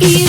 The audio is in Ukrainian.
І